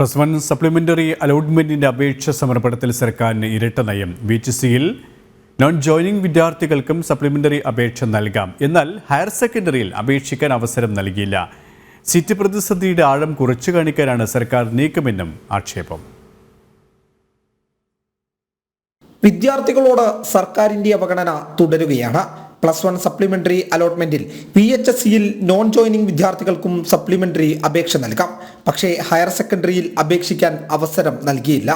Plus one supplementary അലോട്ട്മെന്റിന്റെ അപേക്ഷ സമർപ്പണത്തിൽ സർക്കാരിന് ഇരട്ട നയം. വി ടി സിയിൽ നോൺ ജോയിനിങ് വിദ്യാർത്ഥികൾക്കും സപ്ലിമെന്ററി അപേക്ഷ നൽകാം. എന്നാൽ ഹയർ സെക്കൻഡറിയിൽ അപേക്ഷിക്കാൻ അവസരം നൽകിയില്ല. സീറ്റ് പ്രതിസന്ധിയുടെ ആഴം കുറച്ചു കാണിക്കാനാണ് സർക്കാർ നീക്കമെന്നും ആക്ഷേപം. വിദ്യാർത്ഥികളോട് സർക്കാരിന്റെ അവഗണന തുടരുകയാണ്. പ്ലസ് വൺ സപ്ലിമെന്ററി അലോട്ട്മെന്റിൽ പി എച്ച് എസ് സിയിൽ നോൺ ജോയിനിങ് വിദ്യാർത്ഥികൾക്കും സപ്ലിമെന്ററി അപേക്ഷ നൽകാം. പക്ഷേ ഹയർ സെക്കൻഡറിയിൽ അപേക്ഷിക്കാൻ അവസരം നൽകിയില്ല.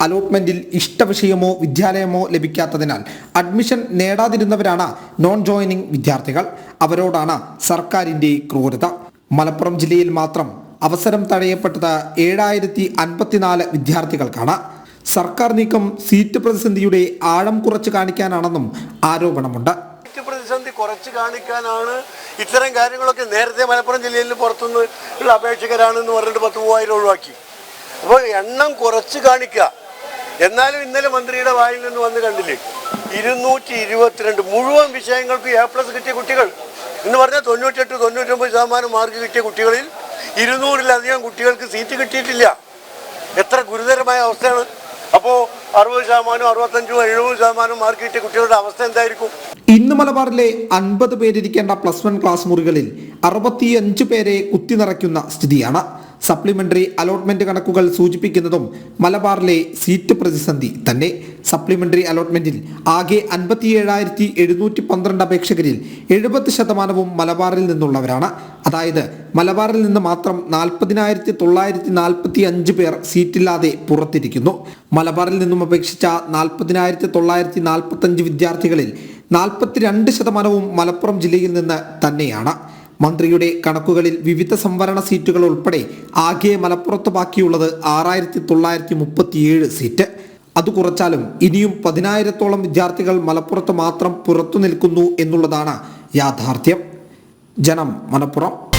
അലോട്ട്മെന്റിൽ ഇഷ്ടവിഷയമോ വിദ്യാലയമോ ലഭിക്കാത്തതിനാൽ അഡ്മിഷൻ നേടാതിരുന്നവരാണ് നോൺ ജോയിനിങ് വിദ്യാർത്ഥികൾ. അവരോടാണ് സർക്കാരിന്റെ ക്രൂരത. മലപ്പുറം ജില്ലയിൽ മാത്രം അവസരം തടയപ്പെട്ടത് ഏഴായിരത്തി അൻപത്തിനാല് വിദ്യാർത്ഥികൾക്കാണ്. സർക്കാർ നീക്കം സീറ്റ് പ്രതിസന്ധിയുടെ ആഴം കുറച്ച് കാണിക്കാനാണെന്നും ആരോപണമുണ്ട്. പ്രതിസന്ധി കുറച്ച് കാണിക്കാനാണ് ഇത്തരം കാര്യങ്ങളൊക്കെ നേരത്തെ മലപ്പുറം ജില്ലയിൽ പുറത്തുനിന്ന് ഉള്ള അപേക്ഷകരാണെന്ന് പറഞ്ഞിട്ട് പത്ത് മൂവായിരം ഒഴിവാക്കി. അപ്പോൾ എണ്ണം കുറച്ച് കാണിക്കുക. എന്നാലും ഇന്നലെ മന്ത്രിയുടെ വായിൽ നിന്ന് വന്ന് കണ്ടില്ലേ? ഇരുന്നൂറ്റി ഇരുപത്തിരണ്ട് മുഴുവൻ വിഷയങ്ങൾക്ക് എ പ്ലസ് കിട്ടിയ കുട്ടികൾ. എന്ന് പറഞ്ഞാൽ തൊണ്ണൂറ്റെട്ട് തൊണ്ണൂറ്റൊമ്പത് ശതമാനം മാർക്ക് കിട്ടിയ കുട്ടികളിൽ ഇരുന്നൂറിലധികം കുട്ടികൾക്ക് സീറ്റ് കിട്ടിയിട്ടില്ല. എത്ര ഗുരുതരമായ അവസ്ഥയാണ് അറുപത് ശതമാനം അറുപത്തഞ്ചും എഴുപത് ശതമാനം മാർക്ക് കിട്ടിയ കുട്ടികളുടെ അവസ്ഥ എന്തായിരിക്കും? ഇന്ന് മലബാറിലെ അൻപത് പേരിരിക്കേണ്ട പ്ലസ് വൺ ക്ലാസ് മുറികളിൽ അറുപത്തിയഞ്ച് പേരെ കുത്തി നിറയ്ക്കുന്ന സ്ഥിതിയാണ്. സപ്ലിമെന്ററി അലോട്ട്മെന്റ് കണക്കുകൾ സൂചിപ്പിക്കുന്നതും മലബാറിലെ സീറ്റ് പ്രതിസന്ധി തന്നെ. സപ്ലിമെന്ററി അലോട്ട്മെന്റിൽ ആകെ അൻപത്തിയേഴായിരത്തി എഴുന്നൂറ്റി പന്ത്രണ്ട് അപേക്ഷകരിൽ എഴുപത് ശതമാനവും മലബാറിൽ നിന്നുള്ളവരാണ്. അതായത് മലബാറിൽ നിന്ന് മാത്രം നാൽപ്പതിനായിരത്തി തൊള്ളായിരത്തി നാൽപ്പത്തി അഞ്ച് പേർ സീറ്റില്ലാതെ പുറത്തിരിക്കുന്നു. മലബാറിൽ നിന്നും അപേക്ഷിച്ച നാൽപ്പതിനായിരത്തി തൊള്ളായിരത്തി നാൽപ്പത്തി അഞ്ച് വിദ്യാർത്ഥികളിൽ നാൽപ്പത്തിരണ്ട് ശതമാനവും മലപ്പുറം ജില്ലയിൽ നിന്ന് തന്നെയാണ്. മന്ത്രിയുടെ കണക്കുകളിൽ വിവിധ സംവരണ സീറ്റുകൾ ഉൾപ്പെടെ ആകെ മലപ്പുറത്ത് ബാക്കിയുള്ളത് ആറായിരത്തി തൊള്ളായിരത്തി മുപ്പത്തിയേഴ് സീറ്റ്. അത് കുറച്ചാലും ഇനിയും പതിനായിരത്തോളം വിദ്യാർത്ഥികൾ മലപ്പുറത്ത് മാത്രം പുറത്തു നിൽക്കുന്നു എന്നുള്ളതാണ് യാഥാർത്ഥ്യം. ജനം മലപ്പുറം.